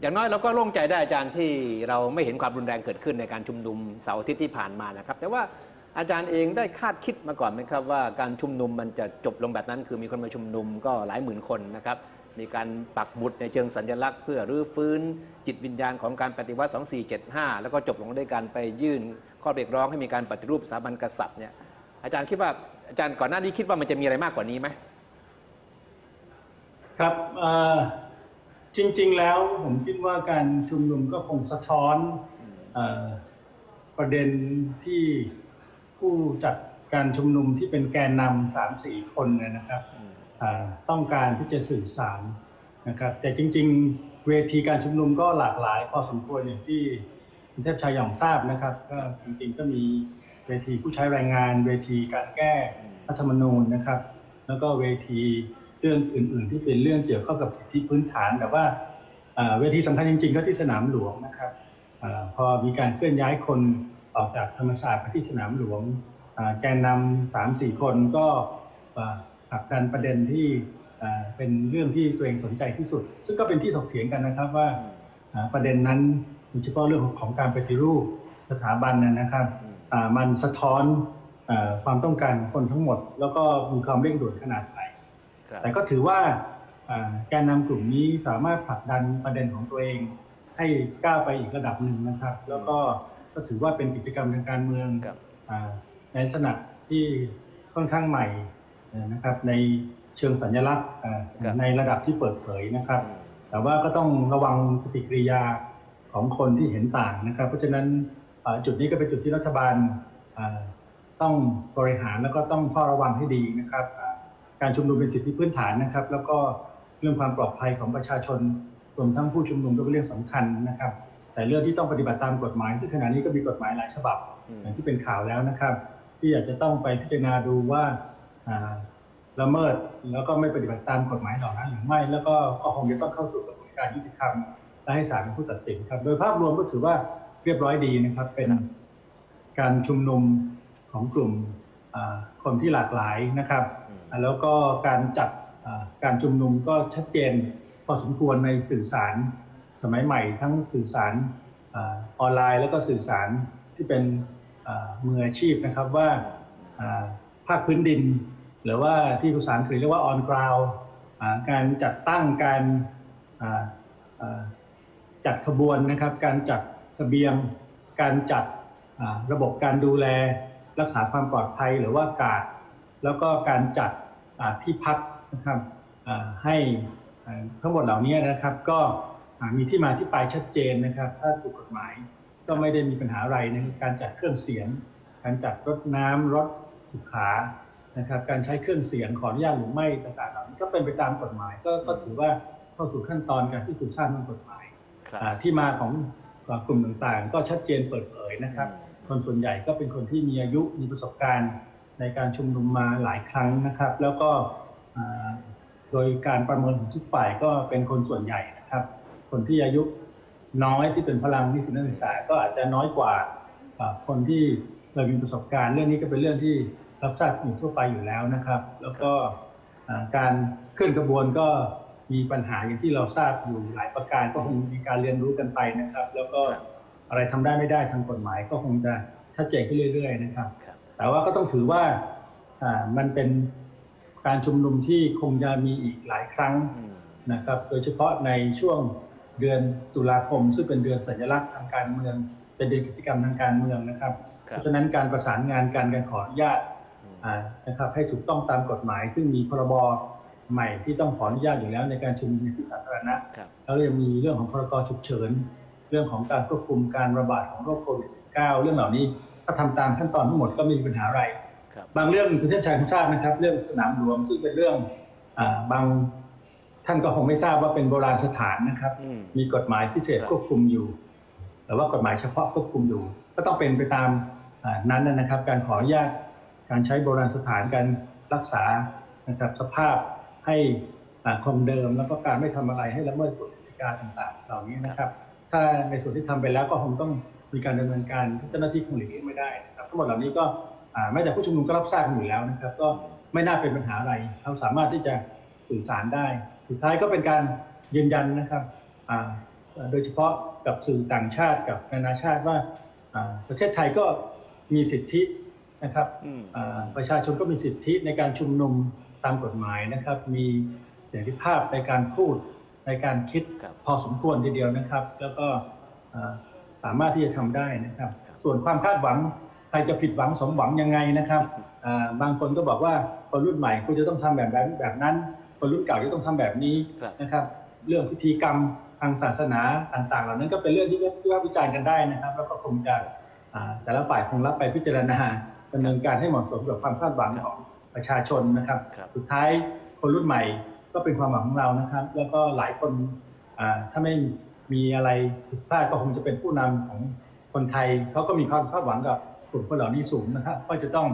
อย่างน้อยเราก็โล่งใจได้อาจารย์ที่เราไม่เห็นความรุนแรงเกิดขึ้นในการชุมนุมเสาร์อาทิตย์ที่ผ่านมานะครับ แต่ว่าอาจารย์เองได้คาดคิดมาก่อนไหมครับว่าการชุมนุมมันจะจบลงแบบนั้น คือมีคนมาชุมนุมก็หลายหมื่นคนนะครับ มีการปักหมุดในเชิงสัญลักษณ์ เพื่อรื้อฟื้น จิตวิญญาณของการปฏิวัติ 2475 แล้วก็จบลงด้วยการไปยื่น ข้อเรียกร้องให้มีการปฏิรูปสถาบันกษัตริย์เนี่ยอาจารย์คิดว่าอาจารย์ก่อนหน้านี้คิดว่ามันจะมีอะไรมากกว่านี้ไหมครับ จริง ๆ แล้วผมคิดว่าการชุมนุมก็คงสะท้อนเออประเด็นที่ผู้จัดการชุมนุมที่เป็นแกนนำสามสี่คนเนยนะครับอ่าต้องการที่จะสื่อสารนะครับ แต่จริง ๆ เวทีการชุมนุมก็หลากหลายพอสมควรอย่างที่คุณเทพชัยหย่องทราบนะครับ ก็จริงๆก็มีเวทีผู้ใช้แรงงาน เวทีการแก้รัฐธรรมนูญนะครับ แล้วก็เวที เรื่องอื่นๆ ที่เป็นเรื่องเกี่ยวข้องกับสิทธิพื้นฐานแต่ว่าเวทีสำคัญจริงๆก็ที่สนามหลวงนะครับอพอมีการเคลื่อนย้ายคนออกจากธรรมศาสตร์ไปที่สนามหลวงแกนนำสามสี่คนก็ผลักดันประเด็นที่เป็นเรื่องที่ตัวเองสนใจที่สุด ซึ่งก็เป็นที่ถกเถียงกันนะครับว่าประเด็นนั้นโดยเฉพาะเรื่องของการปฏิรูปสถาบันนะนะครับมันสะท้อนอความต้องการคนทั้งหมด แล้วก็มีความเร่งด่วนขนาด แต่ก็ถือว่าอ่าแกนนำกลุ่มนี้สามารถผลักดันประเด็นของตัวเอง ให้ก้าวไปอีกระดับหนึ่งนะครับ แล้วก็ก็ถือว่าเป็นกิจกรรมทางการเมืองครับอ่าในลักษณะที่ค่อนข้างใหม่เอ่อนะครับในเชิงสัญลักษณ์อ่าครับในระดับที่เปิดเผยนะครับ แต่ว่าก็ต้องระวังปฏิกิริยาของคนที่เห็นต่างนะครับ เพราะฉะนั้นอ่าจุดนี้ก็เป็นจุดที่รัฐบาลอ่าต้องบริหารแล้วก็ต้องเฝ้าระวังให้ดีนะครับอ่า การชุมนุมเป็นสิทธิพื้นฐานนะครับ แล้วก็เรื่องความปลอดภัยของประชาชนรวมทั้งผู้ชุมนุมก็เป็นเรื่องสำคัญนะครับ แต่เรื่องที่ต้องปฏิบัติตามกฎหมายซึ่ขณะนี้ก็มีกฎหมายหลายฉบับอย่างที่เป็นข่าวแล้วนะครับ ที่อยากจะต้องไปพิจารณาดูว่าละเมิดแล้วก็ไม่ปฏิบัติตามกฎหมายเหล่านั้นหรือไม่ แล้วก็คงจะต้องเข้าสู่กระบวนการยุติธรรมและให้ศาลเป็นผู้ตัดสินครับ โดยภาพรวมก็ถือว่าเรียบร้อยดีนะครับ เป็นการชุมนุมของกลุ่มคนที่หลากหลายนะครับ แล้วก็การจัดการชุมนุมก็ชัดเจนพอสมควรในสื่อสารสมัยใหม่ ทั้งสื่อสารออนไลน์ แล้วก็สื่อสารที่เป็นมืออาชีพนะครับว่าภาคพื้นดิน หรือว่าที่ภาษาอังกฤษเรียกว่า on ground การจัดตั้งการจัดขบวนนะครับ การจัดเสบียง การจัดระบบการดูแล รักษาความปลอดภัยหรือว่าการแล้วก็การจัด ที่พักนะครับอ่าให้อ่าทั้งหมดเหล่านี้นะครับ ก็อ่ามีที่มาที่ไปชัดเจนนะครับ ถ้าถูกกฎหมายก็ไม่ได้มีปัญหาอะไรนะครับการจัดเครื่องเสียง การจัดรถน้ำรถสุขานะครับ การใช้เครื่องเสียงขออนุญาตหรือไม่ต่างๆเหล่านี้ก็เป็นไปตามกฎหมายก็ก็ถือว่าเข้าสู่ขั้นตอนการพิสูจน์ทราบทางกฎหมายครับอ่าที่มาของกลุ่มต่างๆ ก็ชัดเจนเปิดเผยนะครับ คนส่วนใหญ่ก็เป็นคนที่มีอายุมีประสบการณ์ ในการชุมนุมมาหลายครั้งนะครับ แล้วก็โดยการประเมินของทุกฝ่ายก็เป็นคนส่วนใหญ่นะครับ คนที่อายุน้อยที่เป็นพลังนิสิตนักศึกษาก็อาจจะน้อยกว่าคนที่เรามีประสบการณ์ เรื่องนี้ก็เป็นเรื่องที่รับทราบอยู่ทั่วไปอยู่แล้วนะครับ แล้วก็การเคลื่อนกระบวนก็มีปัญหาอย่างที่เราทราบอยู่หลายประการก็คงมีการเรียนรู้กันไปนะครับ แล้วก็อะไรทำได้ไม่ได้ทางกฎหมายก็คงจะชัดเจนขึ้นเรื่อย ๆ นะครับ แต่ว่าก็ต้องถือว่าอ่ามันเป็นการชุมนุมที่คงจะมีอีกหลายครั้งอืมนะครับ โดยเฉพาะในช่วงเดือนตุลาคม ซึ่งเป็นเดือนสัญลักษณ์ทางการเมือง เป็นเดือนกิจกรรมทางการเมืองนะครับครัเพบราะฉะนั้นการประสานงานการการขออนุญาตอืมอ่านะครับให้ถูกต้องตามกฎหมาย ซึ่งมีพรบใหม่ที่ต้องขออนุญาตอยู่แล้วในการชุมนุมในที่สาธารณะครับแล้วก็ยังมีเรื่องของพรกฉุกเฉิน เรื่องของการควบคุมการระบาดของโรคโควิด -19 เรื่องเหล่านี้ ถ้าทำตามขั้นตอนทั้งหมดก็ไม่มีปัญหาอะไรครับบางเรื่องคุณเทพชัยคงทราบนะครับ เรื่องสนามหลวงซึ่งเป็นเรื่องอาบางท่านก็คงไม่ทราบว่าเป็นโบราณสถานนะครับอืมมีกฎหมายพิเศษครับควบคุมอยู่ แต่ว่ากฎหมายเฉพาะควบคุมอยู่ ก็ต้องเป็นไปตามอ่านั้นนะครับ การขออนุญาตการใช้โบราณสถานการรักษานะครับสภาพให้อ่าคงเดิม แล้วก็การไม่ทำอะไรให้ละเมิดกฎกติกาต่างๆ เหล่านี้นะครับ ถ้าในส่วนที่ทำไปแล้วก็คงต้อง มีการดำเนินการเจ้าหน้าที่คงหลีกเลี่ยงไม่ได้นะครับทั้งหมดเหล่านี้ก็อ่าแม้แต่ผู้ชุมนุมก็รับทราบกันอยู่แล้วนะครับ ก็ไม่น่าเป็นปัญหาอะไรเราสามารถที่จะสื่อสารได้ สุดท้ายก็เป็นการยืนยันนะครับอ่าเอ่อโดยเฉพาะกับสื่อต่างชาติกับนานาชาติว่าอ่าประเทศไทยก็มีสิทธินะครับอืมอ่าประชาชนก็มีสิทธิในการชุมนุมตามกฎหมายนะครับ มีเสรีภาพในการพูดในการคิดครับพอสมควรทีเดียวนะครับ แล้วก็อ่า สามารถที่จะทำได้นะครับครับ ส่วนความคาดหวังใครจะผิดหวังสมหวังยังไงนะครับอ่าบางคนก็บอกว่าคนรุ่นใหม่คุณจะต้องทำแบบนั้นแบบนั้นคนรุ่นเก่าจะต้องทำแบบนี้ครับนะครับ เรื่องพิธีกรรมทางศาสนาต่างๆ เหล่านั้นก็เป็นเรื่องที่วิพากษ์วิจารณ์กันได้นะครับ แล้วก็คงจะอ่าแต่ละฝ่ายคงรับไปพิจารณาดำเนินการให้เหมาะสมกับความคาดหวังของประชาชนนะครับครับสุดท้ายคนรุ่นใหม่ก็เป็นความหวังของเรานะครับ แล้วก็หลายคนอ่าถ้าไม่ มีอะไรผิดพลาดก็คงจะเป็นผู้นำของคนไทยเขาก็มีความคาดหวังกับกลุ่มคนเหล่านี้สูงนะครับก็จะต้อง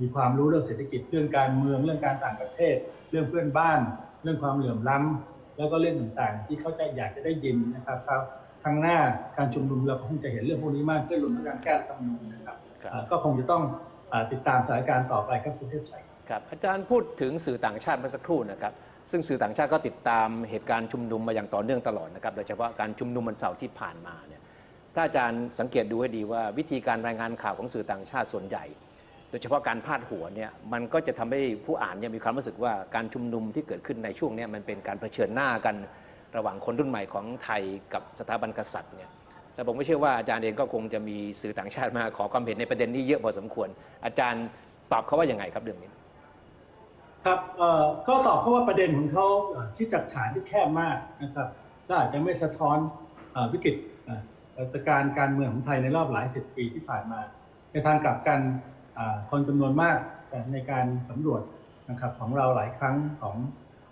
มีความรู้เรื่องเศรษฐกิจเรื่องการเมืองเรื่องการต่างประเทศ เรื่องเพื่อนบ้าน เรื่องความเหลื่อมล้ำแล้วก็เรื่องต่างๆ ที่เขาจะอยากจะได้ยินนะครับครับครั้งหน้าการชุมนุมเราก็คงจะเห็นเรื่องพวกนี้มากขึ้นรวมทั้งการแก้รัฐธรรมนูญนะครับครับอ่าก็คงจะต้องอาติดตามสถานการณ์ต่อไปครับคุณเทพชัยครับอาจารย์พูดถึงสื่อต่างชาติเมื่อสักครู่นะครับ ซึ่งสื่อต่างชาติก็ติดตามเหตุการณ์ชุมนุมมาอย่างต่อเนื่องตลอดนะครับโดยเฉพาะการชุมนุมวันเสาร์ที่ผ่านมาเนี่ยถ้าอาจารย์สังเกตดูให้ดีว่าวิธีการรายงานข่าวของสื่อต่างชาติส่วนใหญ่ โดยเฉพาะการพาดหัวเนี่ยมันก็จะทำให้ผู้อ่านเนี่ยมีความรู้สึกว่าการชุมนุมที่เกิดขึ้นในช่วงนี้มันเป็นการเผชิญหน้ากันระหว่างคนรุ่นใหม่ของไทยกับสถาบันกษัตริย์เนี่ยและผมไม่เชื่อว่าอาจารย์เองก็คงจะมีสื่อต่างชาติมาขอความเห็นในประเด็นนี้เยอะพอสมควร อาจารย์ตอบเขาว่าอยังไงครับเรื่องนี้ ครับก็ตอบเพราะว่าประเด็นของเขาที่จัดฐานที่แคบมากนะครับก็อาจจะไม่สะท้อนอวิกฤตสถานการณ์การเมืองของไทยในรอบหลายสิบปีที่ผ่านมา ในทางกลับกันคนจำนวนมากในการสำรวจนะครับของเราหลายครั้งของ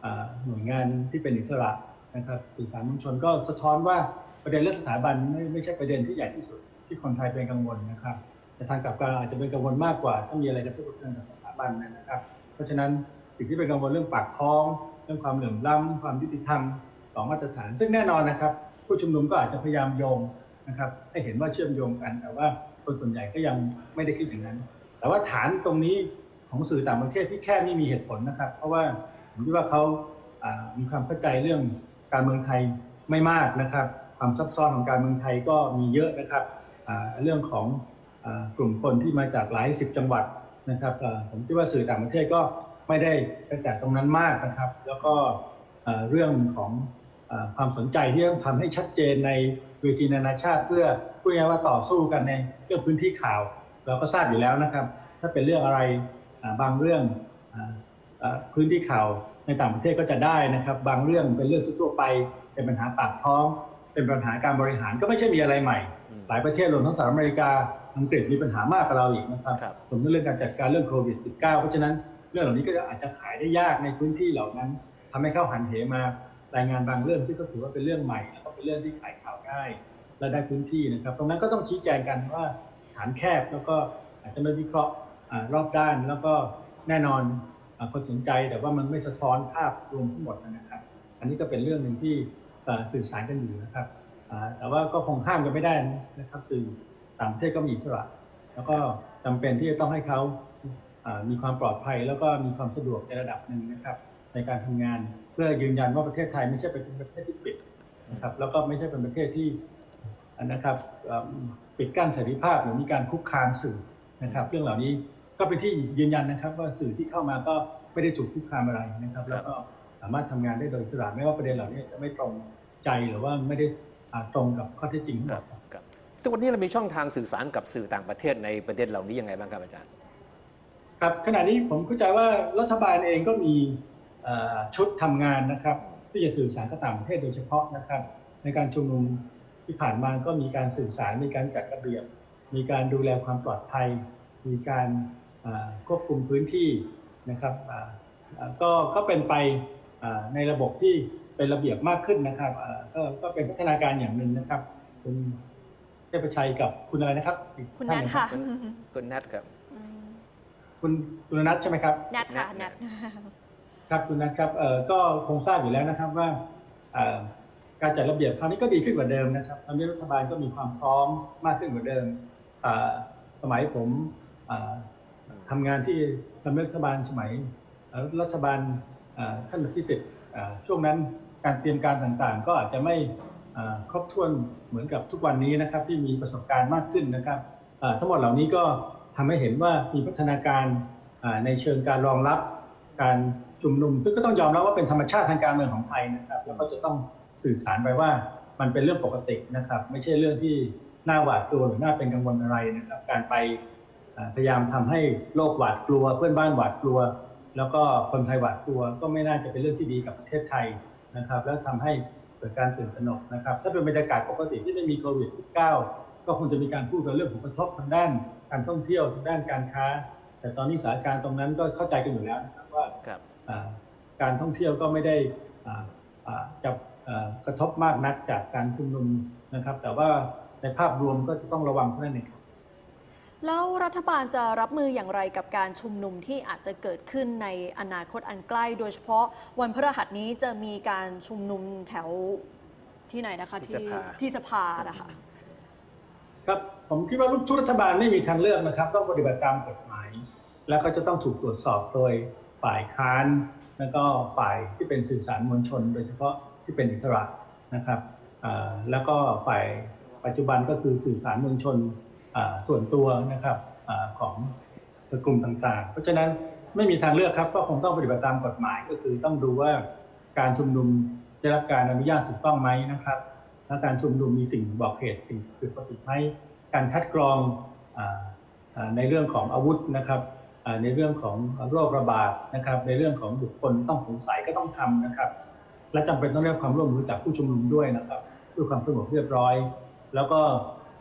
อหน่วยงานที่เป็นอิสระนะครับสื่อสารมวลชนก็สะท้อนว่าประเด็นเรื่องสถาบันไม่ไม่ใช่ประเด็นที่ใหญ่ที่สุดที่คนไทยเป็นกังวลนะครับในทางกลับกันอาจจะเป็นกังวลมากกว่าถ้ามีอะไรกระทบกระเทือนกับสถาบันนะครับ เพราะฉะนั้น สิ่งที่เป็นกังวลเรื่องปากท้อง เรื่องความเหลื่อมล้ำความยุติธรรมสองมาตรฐาน ซึ่งแน่นอนนะครับ ผู้ชุมนุมก็อาจจะพยายามโยงนะครับ ให้เห็นว่าเชื่อมโยงกัน แต่ว่าคนส่วนใหญ่ก็ยังไม่ได้คิดอย่างนั้น แต่ว่าฐานตรงนี้ของสื่อต่างประเทศที่แค่ไม่มีเหตุผลนะครับ เพราะว่าผมคิดว่าเขามีความเข้าใจเรื่องการเมืองไทยไม่มากนะครับ ความซับซ้อนของการเมืองไทยก็มีเยอะนะครับเรื่องของอกลุ่มคนที่มาจากหลายสิบจังหวัดนะครับผมคิดว่าสื่อต่างประเทศก็ ไม่ได้ไปแตะตรงนั้นมากนะครับ แล้วก็เอ่อเรื่องของเอ่อความสนใจที่ต้องทำให้ชัดเจนในเวทีนานาชาติ เพื่อพูดง่ายๆว่าต่อสู้กันในเรื่องพื้นที่ข่าวเราก็ทราบอยู่แล้วนะครับ ถ้าเป็นเรื่องอะไรอ่าบางเรื่องอ่าอ่าพื้นที่ข่าวในต่างประเทศก็จะได้นะครับ บางเรื่องเป็นเรื่องทั่วๆไป เป็นปัญหาปากท้อง เป็นปัญหาการบริหารก็ไม่ใช่มีอะไรใหม่อืมหลายประเทศรวมทั้งสหรัฐอเมริกาอังกฤษมีปัญหามากกว่าเราอีกนะครับครับรวมทั้งเรื่องการจัดการเรื่องโควิด -19 เพราะฉะนั้นเรื่องเหล่านี้ก็จะอาจจะขายได้ยากในพื้นที่เหล่านั้นทำให้เข้าหันเหมารายงานบางเรื่องที่ก็ถือว่าเป็นเรื่องใหม่แล้วก็เป็นเรื่องที่ขายข่าวง่ายและได้พื้นที่นะครับ ตรงนั้นก็ต้องชี้แจงกันว่าฐานแคบแล้วก็อาจจะไม่วิเคราะห์รอบด้านแล้วก็แน่นอนอาคนสนใจแต่ว่ามันไม่สะท้อนภาพรวมทั้งหมดนะครับ อันนี้ก็เป็นเรื่องหนึ่งที่สื่อสารกันอยู่นะครับแต่ว่าก็คงห้ามกันไม่ได้นะครับสื่อต่างประเทศก็มีอิสระ แล้วก็จำเป็นที่จะต้องให้เขา มีความปลอดภัยแล้วก็มีความสะดวกในระดับหนึ่งนะครับในการทำงานเพื่อยืนยันว่าประเทศไทยไม่ใช่เป็นประเทศที่ปิดนะครับแล้วก็ไม่ใช่เป็นประเทศที่นะครับปิดกั้นเสรีภาพหรือมีการคุกคามสื่อนะครับ เรื่องเหล่านี้ก็เป็นที่ยืนยันนะครับ ว่าสื่อที่เข้ามาก็ไม่ได้ถูกคุกคามอะไรนะครับ แล้วก็สามารถทำงานได้โดยอิสระไม่ว่าประเด็นเหล่านี้จะไม่ตรงใจหรือว่าไม่ได้ตรงกับข้อเท็จจริงทั้งหมดครับทุกวันนี้เรามีช่องทางสื่อสารกับสื่อต่างประเทศในประเด็นเหล่านี้ยังไงบ้างครับอาจารย์ ครับขณะนี้ผมเข้าใจว่ารัฐบาลเองก็มีเอ่อชุดทำงานนะครับที่จะสื่อสารกับต่างประเทศโดยเฉพาะนะครับ ในการชุมนุมที่ผ่านมาก็มีการสื่อสารมีการจัดระเบียบ มีการดูแลความปลอดภัย มีการอ่าควบคุมพื้นที่นะครับอ่าอ่าก็ก็เป็นไปอ่าในระบบที่เป็นระเบียบมากขึ้นนะครับอ่าก็ก็เป็นพัฒนาการอย่างหนึ่งนะครับคุณเทพชัยกับคุณอะไรนะครับอีกคุณท่านัทหงค่ะรับคุณนัทครับอืม คุณคุณนัทใช่ไหมครับนัทค่ะนันัททครับคุณนัทครับเอ่อก็คงทราบอยู่แล้วนะครับว่าเอ่อการจัดระเบียบคราวนี้ก็ดีขึ้นกว่าเดิมนะครับตอนนี้รัฐบาลก็มีความพร้อมมากขึ้นกว่าเดิมอ่าสมัยผมอ่าทำงานที่ทำรัฐบาลสมัยเอ่อรัฐบาลอ่าท่านพิสิทธิ์อ่าช่วงนั้นการเตรียมการต่างๆ ก็อาจจะไม่อ่าครบถ้วนเหมือนกับทุกวันนี้นะครับ ที่มีประสบการณ์มากขึ้นนะครับอ่าทั้งหมดเหล่านี้ก็ ทำให้เห็นว่ามีพัฒนาการในเชิงการรองรับการชุมนุม ซึ่งก็ต้องยอมรับว่าเป็นธรรมชาติทางการเมืองของไทยนะครับแล้วก็จะต้องสื่อสารไปว่ามันเป็นเรื่องปกตินะครับ ไม่ใช่เรื่องที่น่าหวาดกลัวหรือน่าเป็นกังวลอะไรนะครับ การไปพยายามทำให้โลกหวาดกลัว เพื่อนบ้านหวาดกลัว แล้วก็คนไทยหวาดกลัว ก็ไม่น่าจะเป็นเรื่องที่ดีกับประเทศไทยนะครับ แล้วทำให้เกิดการตื่นตระหนกนะครับ ถ้าเป็นบรรยากาศปกติที่ไม่มีโควิด -19 ก็คงจะมีการพูดกันเรื่องผลกระทบทางด้านการท่องเที่ยวทางด้านการค้า แต่ตอนนี้สถานการณ์ตรงนั้นก็เข้าใจกันอยู่แล้วนะครับว่าครับอ่าการท่องเที่ยวก็ไม่ได้อ่าอ่าจะอ่ากระทบมากนักจากการชุมนุมนะครับ แต่ว่าในภาพรวมก็จะต้องระวังเท่านั้นเองครับแล้วรัฐบาลจะรับมืออย่างไรกับการชุมนุมที่อาจจะเกิดขึ้นในอนาคตอันใกล้ โดยเฉพาะวันพฤหัสนี้จะมีการชุมนุมแถวที่ไหนนะคะที่สภาที่สภานะคะ ครับผมคิดว่าทุกรัฐบาลไม่มีทางเลือกนะครับ ต้องปฏิบัติตามกฎหมาย แล้วก็จะต้องถูกตรวจสอบโดยฝ่ายค้าน แล้วก็ฝ่ายที่เป็นสื่อสารมวลชน โดยเฉพาะที่เป็นอิสระนะครับแล้วก็ฝ่ายปัจจุบันก็คือสื่อสารมวลชนส่วนตัวนะครับอของกลุ่มต่างๆ เพราะฉะนั้นไม่มีทางเลือกครับก็คงต้องปฏิบัติตามกฎหมายก็คือต้องดูว่าการชุมนุมได้รับการอนุญาตถูกต้องไหมนะครับ และการชุมนุมมีสิ่งบอกเหตุสิ่งผิดปกติไหมการคัดกรองอในเรื่องของอาวุธนะครับในเรื่องของโรคระบาดนะครับ ในเรื่องของบุคคลต้องสงสัยก็ต้องทำนะครับ และจำเป็นต้องได้รับความร่วมมือจากผู้ชุมนุมด้วยนะครับเพื่อความสงบเรียบร้อย แล้วก็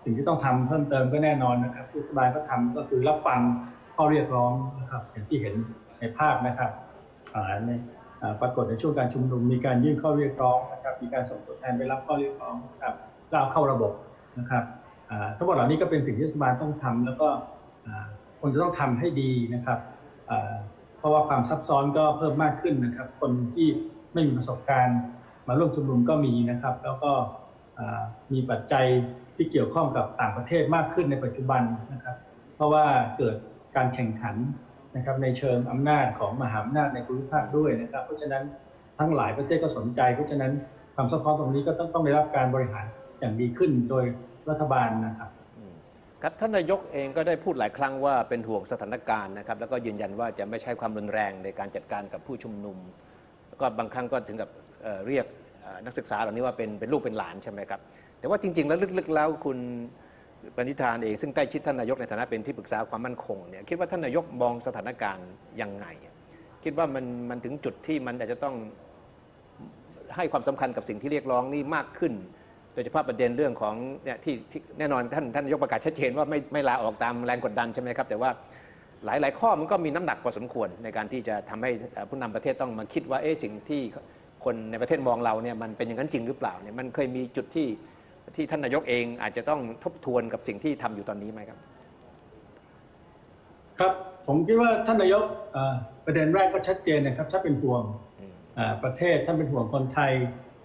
สิ่งที่ต้องทำเพิ่มเติมก็แน่นอนนะครับรัฐบาลก็ทำก็คือรับฟังข้อเรียกร้องนะครับอย่างที่เห็นในภาพนะครับอ่าใน ปรากฏในช่วงการชุมนุมมีการยื่นข้อเรียกร้องนะครับมีการส่งตัวแทนไปรับข้อเรียกร้องนะครับแล้วเอาเข้าระบบนะครับทั้งหมดเหล่านี้ก็เป็นสิ่งที่รัฐบาลต้องทำแล้วก็ควรจะต้องทำให้ดีนะครับเพราะว่าความซับซ้อนก็เพิ่มมากขึ้นนะครับ คนที่ไม่มีประสบการณ์มาร่วมชุมนุมก็มีนะครับ แล้วก็มีปัจจัยที่เกี่ยวข้องกับต่างประเทศมากขึ้นในปัจจุบันนะครับ เพราะว่าเกิดการแข่งขัน นะครับในเชิงอำนาจของมหาอำนาจในภูมิภาคด้วยนะครับ เพราะฉะนั้นทั้งหลายประเทศก็สนใจ เพราะฉะนั้นความซับซ้อนตรงนี้ก็ต้องต้องได้รับการบริหารอย่างดีขึ้นโดยรัฐบาลนะครับครับท่านนายกเองก็ได้พูดหลายครั้งว่าเป็นห่วงสถานการณ์นะครับ แล้วก็ยืนยันว่าจะไม่ใช้ความรุนแรงในการจัดการกับผู้ชุมนุมแล้วก็บางครั้งก็ถึงกับเเรียกนักศึกษาเหล่านี้ว่าเป็นเป็นลูกเป็นหลานใช่ไหมครับแต่ว่าจริง ๆ แล้วลึกๆแล้วคุณ ปณิธานเองซึ่งใกล้ชิดท่านนายกในฐานะเป็นที่ปรึกษาความมั่นคงเนี่ยคิดว่าท่านนายกมองสถานการณ์ยังไง คิดว่ามันมันถึงจุดที่มันอาจจะต้องให้ความสำคัญกับสิ่งที่เรียกร้องนี่มากขึ้น โดยเฉพาะประเด็นเรื่องของเนี่ยที่แน่นอนท่านท่านนายกประกาศชัดเจนว่าไม่ไม่ลาออกตามแรงกดดันใช่ไหมครับแต่ว่าหลายหลายข้อมันก็มีน้ำหนักพอสมควรในการที่จะทำให้ผู้นำประเทศต้องมาคิดว่าเอ๊ะสิ่งที่คนในประเทศมองเราเนี่ยมันเป็นอย่างนั้นจริงหรือเปล่าเนี่ยมันเคยมีจุดที่ ที่ท่านนายกเองอาจจะต้องทบทวนกับสิ่งที่ทำอยู่ตอนนี้ไหมครับ ครับผมคิดว่าท่านนายกประเด็นแรกก็ชัดเจนนะครับถ้าเป็นห่วงประเทศท่านเป็นห่วงคนไทย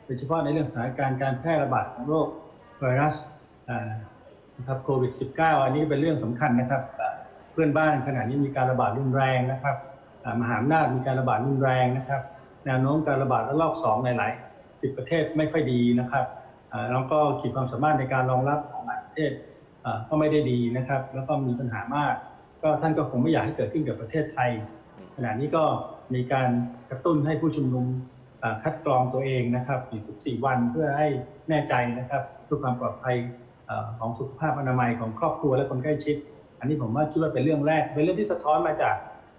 โดยเฉพาะในเรื่องสถานการณ์การแพร่ระบาดของโรคไวรัสนะครับโควิด -19 อันนี้เป็นเรื่องสำคัญนะครับ เพื่อนบ้านขณะนี้มีการระบาดรุนแรงนะครับมหาอำนาจมีการระบาดรุนแรงนะครับแนวโน้มการระบาดระลอกสองหลายสิบประเทศไม่ค่อยดีนะครับ แล้วก็ขีดความสามารถในการรองรับของหลายประเทศก็ไม่ได้ดีนะครับ แล้วก็มีปัญหามาก ก็ท่านก็คงไม่อยากให้เกิดขึ้นกับประเทศไทย ขณะนี้ก็มีการกระตุ้นให้ผู้ชุมนุมคัดกรองตัวเองนะครับอยู่14 วันเพื่อให้แน่ใจนะครับเพื่อความปลอดภัยอของสุขภาพอนามัยของครอบครัวและคนใกล้ชิด อันนี้ผมว่าคิดว่าเป็นเรื่องแรก เป็นเรื่องที่สะท้อนมาจาก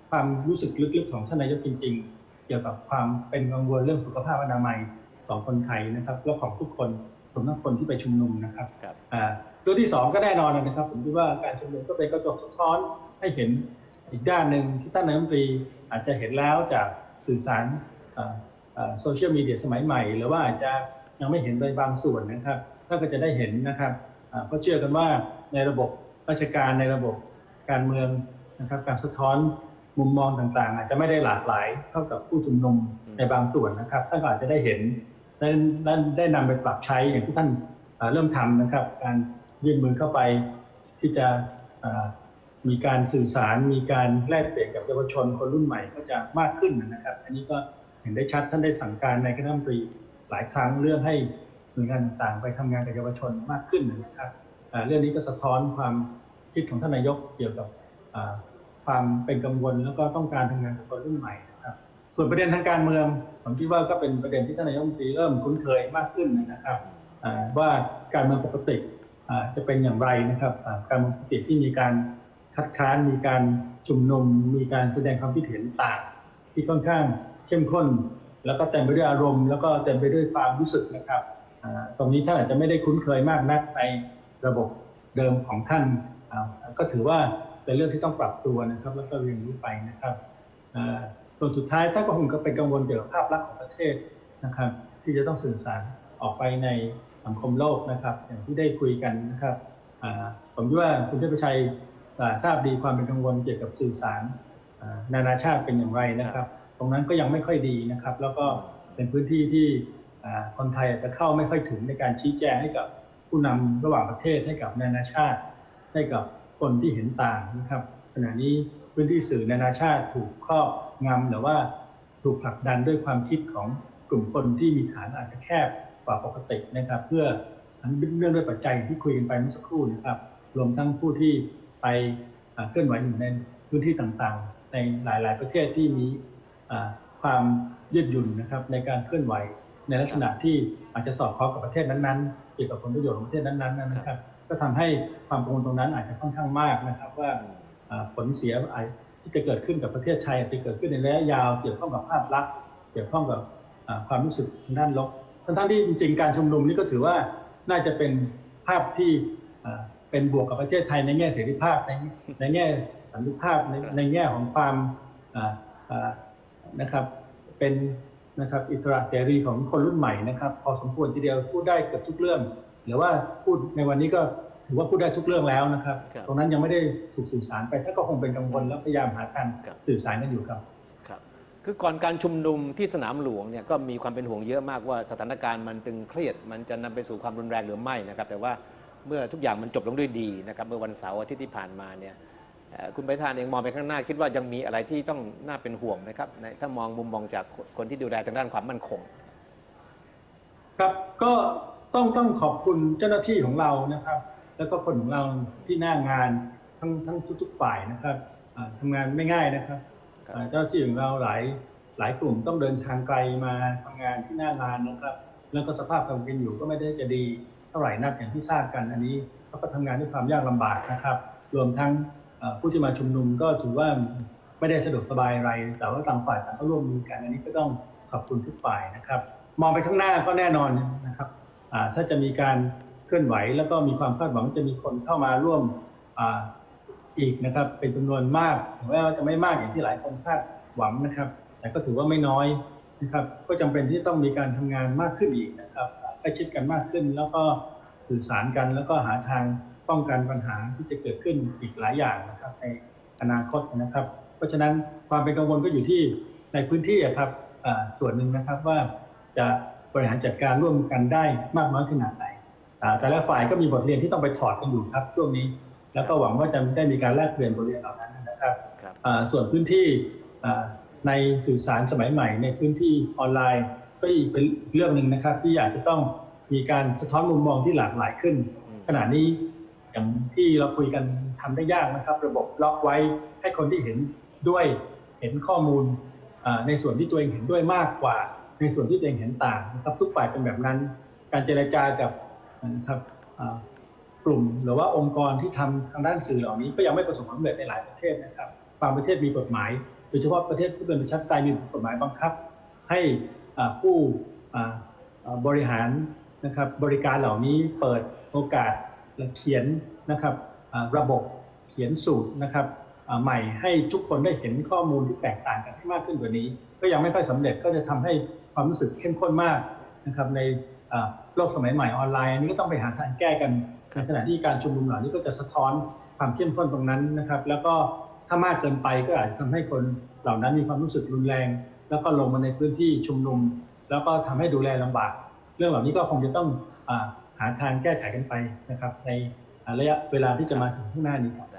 ความรู้สึกลึกๆของท่านนายกจริง ๆ เกี่ยวกับความเป็นกังวลเรื่องสุขภาพอนามัยของคนไทยนะครับและของทุกคน รวมทั้งคนที่ไปชุมนุมนะครับครับอ่าเรื่องที่สองก็แน่นอนนะครับ ผมคิดว่าการชุมนุมก็เป็นกระจกสะท้อนให้เห็นอีกด้านหนึ่งที่ท่านนายกรัฐมนตรีอาจจะเห็นแล้วจากสื่อสารโซเชียลมีเดียสมัยใหม่ หรือว่าอาจจะยังไม่เห็นโดยบางส่วนนะครับท่านก็จะได้เห็นนะครับอ่าเพราะเชื่อกันว่าในระบบราชการในระบบการเมืองนะครับ การสะท้อนมุมมองต่างๆ อาจจะไม่ได้หลากหลายเท่ากับผู้ชุมนุมในบางส่วนนะครับท่านก็อาจจะได้เห็น ได้ได้ได้นำไปปรับใช้อย่างที่ท่านเริ่มทำนะครับ การยื่นมือเข้าไปที่จะมีการสื่อสารมีการแลกเปลี่ยนกับเยาวชนคนรุ่นใหม่ก็จะมากขึ้นนะครับ อันนี้ก็เห็นได้ชัดท่านได้สั่งการในคณะรัฐมนตรีหลายครั้งเรื่องให้หน่วยงานต่างๆไปทำงานกับเยาวชนมากขึ้นนะครับเรื่องนี้ก็สะท้อนความคิดของท่านนายกเกี่ยวกับความเป็นกังวลแล้วก็ต้องการทำงานกับคนรุ่นใหม่ ส่วนประเด็นทางการเมือง ผมคิดว่าก็เป็นประเด็นที่ท่านนายกรัฐมนตรีเริ่มคุ้นเคยมากขึ้นนะครับว่าการเมืองปกติจะเป็นอย่างไรนะครับการเมืองปกติที่มีการคัดค้านมีการชุมนุม มีการแสดงความคิดเห็นต่างที่ค่อนข้างเข้มข้น แล้วก็เต็มไปด้วยอารมณ์ แล้วก็เต็มไปด้วยความรู้สึกนะครับตรงนี้ท่านอาจจะไม่ได้คุ้นเคยมากนักในระบบเดิมของท่านก็ถือว่าเป็นเรื่องที่ต้องปรับตัวนะครับ แล้วก็เรียนรู้ไปนะครับ ส่วนสุดท้ายท่านก็คงก็เป็นกังวลเกี่ยวกับภาพลักษณ์ของประเทศนะครับ ที่จะต้องสื่อสารออกไปในสังคมโลกนะครับ อย่างที่ได้คุยกันนะครับผมว่าคุณเทพชัยทราบดีความเป็นกังวลเกี่ยวกับสื่อสารนานาชาติเป็นอย่างไรนะครับ ตรงนั้นก็ยังไม่ค่อยดีนะครับ แล้วก็เป็นพื้นที่ที่คนไทยอาจจะเข้าไม่ค่อยถึงในการชี้แจงให้กับผู้นำระหว่างประเทศให้กับนานาชาติ ให้กับคนที่เห็นต่างนะครับ ขณะนี้ พื้นที่สื่อนานาชาติถูกครอบงำหรือว่าถูกผลักดันด้วยความคิดของกลุ่มคนที่มีฐานอาจจะแคบกว่าปกตินะครับ เพื่ออันเนื่องด้วยปัจจัยที่คุยกันไปเมื่อสักครู่นะครับ รวมทั้งผู้ที่ไปเคลื่อนไหวอยู่ในพื้นที่ต่างๆ ในหลาย ๆ ประเทศที่มีความยืดหยุ่นนะครับในการเคลื่อนไหวในลักษณะที่อาจจะสอดคล้องกับประเทศนั้นๆ เกี่ยวกับผลประโยชน์ของประเทศนั้นๆนะครับ ก็ทำให้ความกังวลตรงนั้นอาจจะค่อนข้างมากนะครับว่า ผลเสียที่จะเกิดขึ้นกับประเทศไทยอาจจะเกิดขึ้นในระยะยาวเกี่ยวข้องกับภาพลักษณ์เกี่ยวข้องกับความรู้สึกทางด้านลบทั้งที่จริงๆการชุมนุมนี่ก็ถือว่าน่าจะเป็นภาพที่เป็นบวกกับประเทศไทยในแง่เสรีภาพในในแง่สันติภาพในในแง่ของความนะครับเป็นนะครับอิสระเสรีของคนรุ่นใหม่นะครับ พอสมควรทีเดียวพูดได้เกือบทุกเรื่อง หรือว่าพูดในวันนี้ก็ ถือว่าพูดได้ทุกเรื่องแล้วนะครับครับ ตรงนั้นยังไม่ได้ถูกสื่อสารไปท่านก็คงเป็นกังวลแล้วพยายามหาทางครับสื่อสารกันอยู่ครับครับคือก่อนการชุมนุมที่สนามหลวงเนี่ยก็มีความเป็นห่วงเยอะมากว่าสถานการณ์มันตึงเครียด มันจะนำไปสู่ความรุนแรงหรือไม่นะครับ แต่ว่าเมื่อทุกอย่างมันจบลงด้วยดีนะครับเมื่อวันเสาร์อาทิตย์ที่ผ่านมาเนี่ยเอ่อคุณไปทานเองมองไปข้างหน้า คิดว่ายังมีอะไรที่ต้องน่าเป็นห่วงไหมครับในถ้ามองมุมมองจากคนที่ดูแลทางด้านความมั่นคง ครับก็ต้องต้องขอบคุณเจ้าหน้าที่ของเรานะครับ แล้วก็คนของเราที่หน้างานทั้งทั้งทุก ๆ ฝ่ายนะครับอ่าทำงานไม่ง่ายนะครับครับอ่าเจ้าหน้าที่ของเราหลายหลายกลุ่มต้องเดินทางไกลมาทำงานที่หน้างานนะครับ แล้วก็สภาพความเป็นอยู่ก็ไม่ได้จะดีเท่าไหร่นักอย่างที่ทราบกันอันนี้เขาก็ทำงานด้วยความยากลำบากนะครับ รวมทั้งเอ่อผู้ที่มาชุมนุมก็ถือว่าไม่ได้สะดวกสบายอะไร แต่ว่าต่างฝ่ายต่างก็ร่วมมือกันอันนี้ก็ต้องขอบคุณทุกฝ่ายนะครับ มองไปข้างหน้าก็แน่นอนนะครับอ่าถ้าจะมีการ เคลื่อนไหว แล้วก็มีความคาดหวังว่าจะมีคนเข้ามาร่วมอ,อีกนะครับ เป็นจำนวนมากถึงแม้ว่าจะไม่มากอย่างที่หลายคนคาดหวังนะครับ แต่ก็ถือว่าไม่น้อยนะครับ ก็จำเป็นที่ต้องมีการทำงานมากขึ้นอีกนะครับใกล้ชิดกันมากขึ้น แล้วก็สื่อสารกัน แล้วก็หาทางป้องกันปัญหาที่จะเกิดขึ้นอีกหลายอย่างนะครับในอนาคตนะครับ เพราะฉะนั้นความเป็นกังวลก็อยู่ที่ในพื้นที่อะครับส่วนหนึ่งนะครับว่าจะบริหารจัดการร่วมกันได้มากน้อยขนาดไหน แต่ละฝ่ายก็มีบทเรียนที่ต้องไปถอดกันอยู่ครับช่วงนี้ แล้วก็หวังว่าจะได้มีการแลกเปลี่ยนบทเรียนเหล่านั้นนะครับครับอ่าส่วนพื้นที่อ่าในสื่อสารสมัยใหม่ ในพื้นที่ออนไลน์ก็อีกเป็นเรื่องหนึ่งนะครับ ที่อยากจะต้องมีการสะท้อนมุมมองที่หลากหลายขึ้นอืมขณะนี้อย่างที่เราคุยกันทำได้ยากนะครับ ระบบล็อกไว้ให้คนที่เห็นด้วยเห็นข้อมูลอ่าในส่วนที่ตัวเองเห็นด้วยมากกว่า ในส่วนที่ตัวเองเห็นต่างนะครับทุกฝ่ายเป็นแบบนั้น การเจรจากับ นะครับกลุ่มหรือว่าองค์กรที่ทำทางด้านสื่อเหล่านี้ก็ยังไม่ประสบความสำเร็จในหลายประเทศนะครับบางประเทศมีกฎหมายโดยเฉพาะประเทศที่เป็นประชาธิปไตยมีกฎหมายบังคับ ให้ผู้บริหารนะครับบริการเหล่านี้เปิดโอกาสเขียนนะครับระบบเขียนสูตรนะครับใหม่ให้ทุกคนได้เห็นข้อมูลที่แตกต่างกันให้มากขึ้นกว่านี้ ก็ยังไม่ค่อยสำเร็จก็จะทำให้ความรู้สึกเข้มข้นมากนะครับใน โลกสมัยใหม่ออนไลน์อันนี้ก็ต้องไปหาทางแก้กันในขณะที่การชุมนุมเหล่านี้ก็จะสะท้อนความเข้มข้นตรงนั้นนะครับ แล้วก็ถ้ามากเกินไปก็อาจจะทำให้คนเหล่านั้นมีความรู้สึกรุนแรง แล้วก็ลงมาในพื้นที่ชุมนุม แล้วก็ทำให้ดูแลลำบาก เรื่องเหล่านี้ก็คงจะต้องอาหาทางแก้ไขกันไปนะครับ ในอ่าระยะเวลาที่จะมาถึงข้างหน้านี้ครับ